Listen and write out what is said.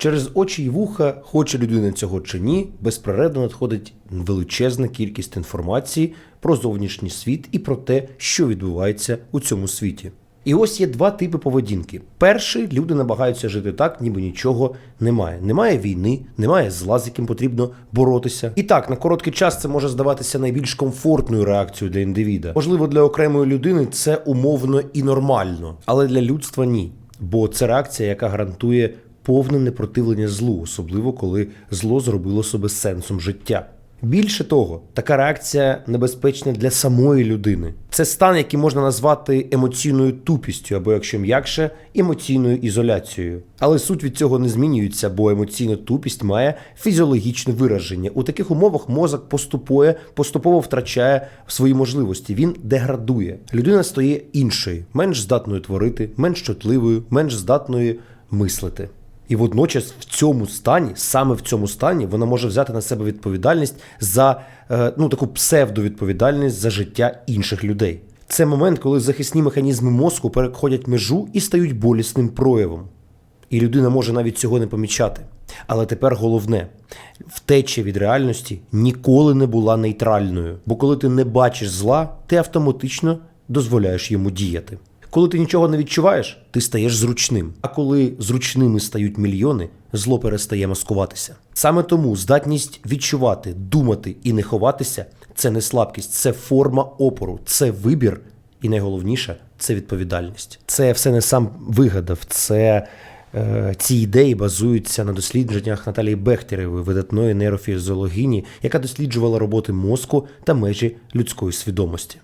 Через очі й вуха, хоче людина цього чи ні, безперервно надходить величезна кількість інформації про зовнішній світ і про те, що відбувається у цьому світі. І ось є два типи поведінки. Перший люди намагаються жити так, ніби нічого немає. Немає війни, немає зла, з яким потрібно боротися. І так, на короткий час це може здаватися найбільш комфортною реакцією для індивіда. Можливо, для окремої людини це умовно і нормально, але для людства ні. Бо це реакція, яка гарантує повне непротивлення злу, особливо коли зло зробило себе сенсом життя. Більше того, така реакція небезпечна для самої людини. Це стан, який можна назвати емоційною тупістю, або якщо м'якше, емоційною ізоляцією. Але суть від цього не змінюється, бо емоційна тупість має фізіологічне вираження. У таких умовах мозок поступує, поступово втрачає свої можливості. Він деградує. Людина стає іншою, менш здатною творити, менш чутливою, менш здатною мислити. І водночас в цьому стані, саме в цьому стані, вона може взяти на себе відповідальність за е, ну таку псевдовідповідальність за життя інших людей. Це момент, коли захисні механізми мозку переходять межу і стають болісним проявом. І людина може навіть цього не помічати. Але тепер головне: втеча від реальності ніколи не була нейтральною, бо коли ти не бачиш зла, ти автоматично дозволяєш йому діяти. Коли ти нічого не відчуваєш, ти стаєш зручним. А коли зручними стають мільйони, зло перестає маскуватися. Саме тому здатність відчувати, думати і не ховатися це не слабкість, це форма опору, це вибір, і найголовніше це відповідальність. Це все не сам вигадав. Це е, ці ідеї базуються на дослідженнях Наталії Бехтеревої, видатної нейрофізіологині, яка досліджувала роботи мозку та межі людської свідомості.